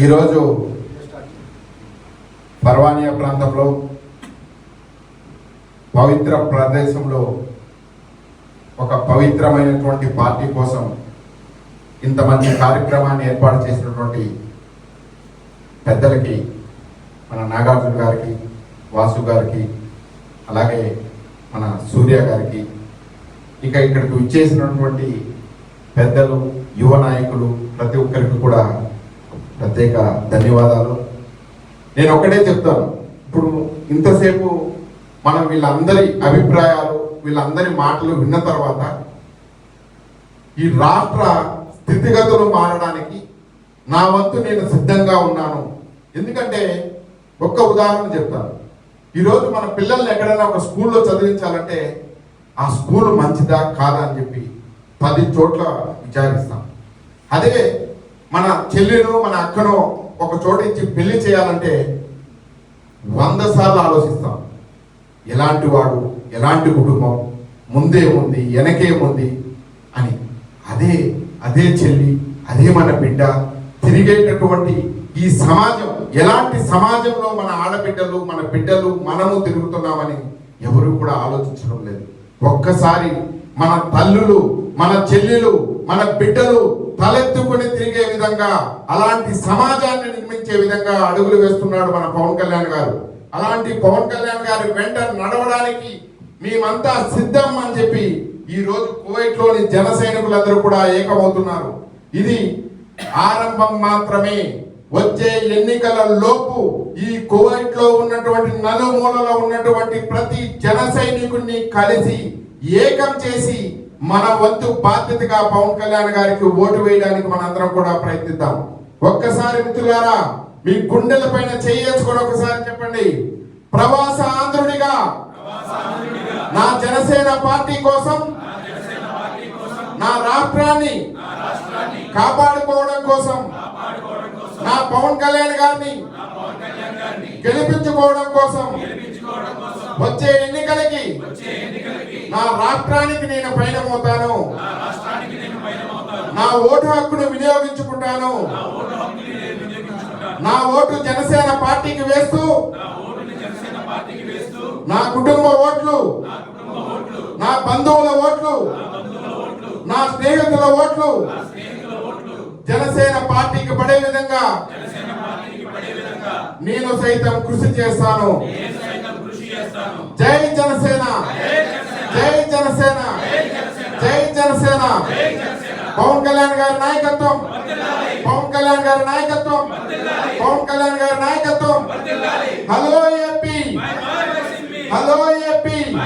ఈరోజు పర్వానియా ప్రాంతంలో పవిత్ర ప్రదేశంలో ఒక పవిత్రమైనటువంటి పార్టీ కోసం ఇంత మంచి కార్యక్రమాన్ని ఏర్పాటు చేసినటువంటి పెద్దలకి మన నాగార్జున గారికి వాసు గారికి అలాగే మన సూర్య గారికి ఇక ఇక్కడికి విచ్చేసినటువంటి పెద్దలు యువ నాయకులు ప్రతి ఒక్కరికి కూడా ప్రత్యేక ధన్యవాదాలు. నేను ఒక్కటే చెప్తాను. ఇప్పుడు ఇంతసేపు మనం వీళ్ళందరి అభిప్రాయాలు వీళ్ళందరి మాటలు విన్న తర్వాత ఈ రాష్ట్ర స్థితిగతులు మారడానికి నా వంతు నేను సిద్ధంగా ఉన్నాను. ఎందుకంటే ఒక్క ఉదాహరణ చెప్తాను. ఈరోజు మన పిల్లల్ని ఎక్కడైనా ఒక స్కూల్లో చదివించాలంటే ఆ స్కూల్ మంచిదా కాదా అని చెప్పి పది చోట్ల విచారిస్తాం. అదే మన చెల్లెను మన అక్కను ఒక చోట ఇచ్చి పెళ్ళి చేయాలంటే వంద సార్లు ఆలోచిస్తాం. ఎలాంటి వాడు ఎలాంటి కుటుంబం ముందే ఉంది వెనకే ఉంది అని. అదే అదే చెల్లి అదే మన బిడ్డ తిరిగేటటువంటి ఈ సమాజం ఎలాంటి సమాజంలో మన ఆడబిడ్డలు మన బిడ్డలు మనము తిరుగుతున్నామని ఎవరు కూడా ఆలోచించడం లేదు. ఒక్కసారి మన తల్లులు మన చెల్లెలు మన బిడ్డలు తలెత్తుకొని తిరిగే విధంగా అలాంటి సమాజాన్ని నిర్మించే విధంగా అడుగులు వేస్తున్నాడు మన పవన్ కళ్యాణ్ గారు. అలాంటి పవన్ కళ్యాణ్ గారి వెంట నడవడానికి మేమంతా సిద్ధం అని చెప్పి ఈ రోజు కువైట్లోని జన సైనికులందరూ కూడా ఏకమవుతున్నారు. ఇది ఆరంభం మాత్రమే. వచ్చే ఎన్నికల లోపు ఈ కువైట్లో ఉన్నటువంటి నలుమూలలో ఉన్నటువంటి ప్రతి జన సైనికుడిని కలిసి ఏకం చేసి మన వంతు బాధ్యతగా పవన్ కళ్యాణ్ గారికి ఓటు వేయడానికి మనందరం కూడా ప్రయత్నిద్దాం. ఒక్కసారి మిత్రులారా మీ గుండెల పైన చేసుకొని ఒకసారి చెప్పండి. ప్రవాస ఆంధ్రుడిగా నా జనసేన పార్టీ కోసం నా రాష్ట్రాన్ని కాపాడుకోవడం కోసం నా పవన్ కళ్యాణ్ గారిని గెలిపించుకోవడం కోసం వచ్చే ఎన్నికలకి నా రాష్ట్రానికి నేను పయనమవుతాను. నా ఓటు హక్కును వినియోగించుకుంటాను. నా ఓటు జనసేన పార్టీకి వేస్తూ నా కుటుంబ ఓట్లు నా బంధువుల ఓట్లు నా స్నేహితుల ఓట్లు జనసేన పార్టీకి పడే విధంగా నేను సైతం కృషి చేస్తాను. జై జనసేన. జై జనసేన. జై జనసేన. పవన్ కళ్యాణ్ గారి నాయకత్వం. పవన్ కళ్యాణ్ గారి నాయకత్వం. పవన్ కళ్యాణ్ గారి నాయకత్వం. Hello AP. Hello AP.